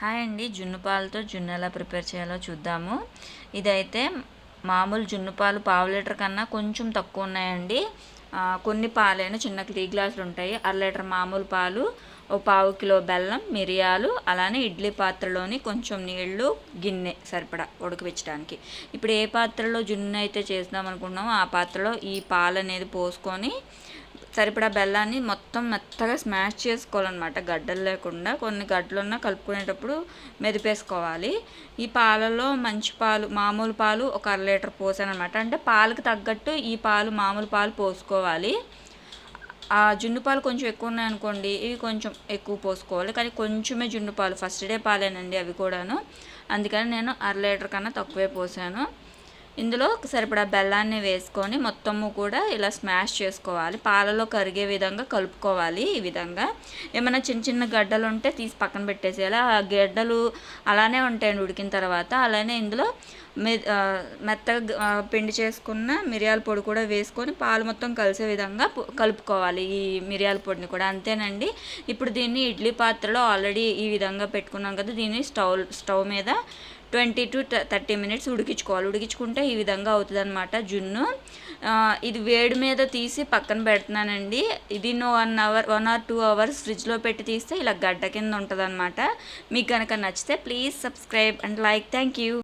Hi అండి. జున్ను పాలతో జున్ను ఎలా ప్రిపేర్ చేయాలో చూద్దాము. ఇదైతే మామూలు జున్ను పాలు పావు లీటర్ కన్నా కొంచెం తక్కువ ఉన్నాయండి. కొన్ని పాలైన చిన్న టీ గ్లాసులు ఉంటాయి. అర లీటర్ మామూలు పాలు ఓ పావు కిలో బెల్లం మిరియాలు అలానే ఇడ్లీ పాత్రలోని కొంచెం నీళ్ళు గిన్నె సరిపడా ఉడకబెచ్చడానికి ఇప్పుడు ఏ పాత్రలో జున్ను అయితే చేద్దాం అనుకున్నామో ఆ పాత్రలో ఈ పాలు అనేది పోసుకొని సరిపడా బెల్లాన్ని మొత్తం మెత్తగా స్మాష్ చేసుకోవాలన్నమాట. గడ్డలు లేకుండా కొన్ని గడ్డలున్నా కలుపుకునేటప్పుడు మెదిపేసుకోవాలి. ఈ పాలలో మంచి పాలు మామూలు పాలు ఒక అర లీటర్ పోసానమాట అంటే పాలకు తగ్గట్టు ఈ పాలు మామూలు పాలు పోసుకోవాలి. ఆ జున్ను పాలు కొంచెం ఎక్కువ ఉన్నాయనుకోండి ఇవి కొంచెం ఎక్కువ పోసుకోవాలి. కానీ కొంచెమే జున్ను పాలు ఫస్ట్ డే పాలేనండి అవి కూడాను. అందుకని నేను అర లీటర్ కన్నా తక్కువే పోసాను. ఇందులో సరిపడా బెల్లాన్ని వేసుకొని మొత్తము కూడా ఇలా స్మాష్ చేసుకోవాలి. పాలలో కరిగే విధంగా కలుపుకోవాలి ఈ విధంగా. ఏమైనా చిన్న చిన్న గడ్డలు ఉంటే తీసి పక్కన పెట్టేసేయాలి. ఆ గడ్డలు అలానే ఉంటాయండి ఉడికిన తర్వాత. అలానే ఇందులో మెత్తగా పిండి చేసుకున్న మిరియాల పొడి కూడా వేసుకొని పాలు మొత్తం కలిసే విధంగా కలుపుకోవాలి ఈ మిరియాల పొడిని కూడా. అంతేనండి. ఇప్పుడు దీన్ని ఇడ్లీ పాత్రలో ఆల్రెడీ ఈ విధంగా పెట్టుకున్నాం కదా. దీన్ని స్టవ్ స్టవ్ మీద ట్వంటీ టు థర్టీ మినిట్స్ ఉడికించుకోవాలి. ఉడికించుకుంటే ఈ విధంగా అవుతుంది అనమాట జున్ను ఇది వేడి మీద తీసి పక్కన పెడుతున్నానండి. ఇది one hour one or two hours ఫ్రిడ్జ్లో పెట్టి తీస్తే ఇలా గడ్డ కింద ఉంటుంది మీకు కనుక నచ్చితే please subscribe and like. Thank you.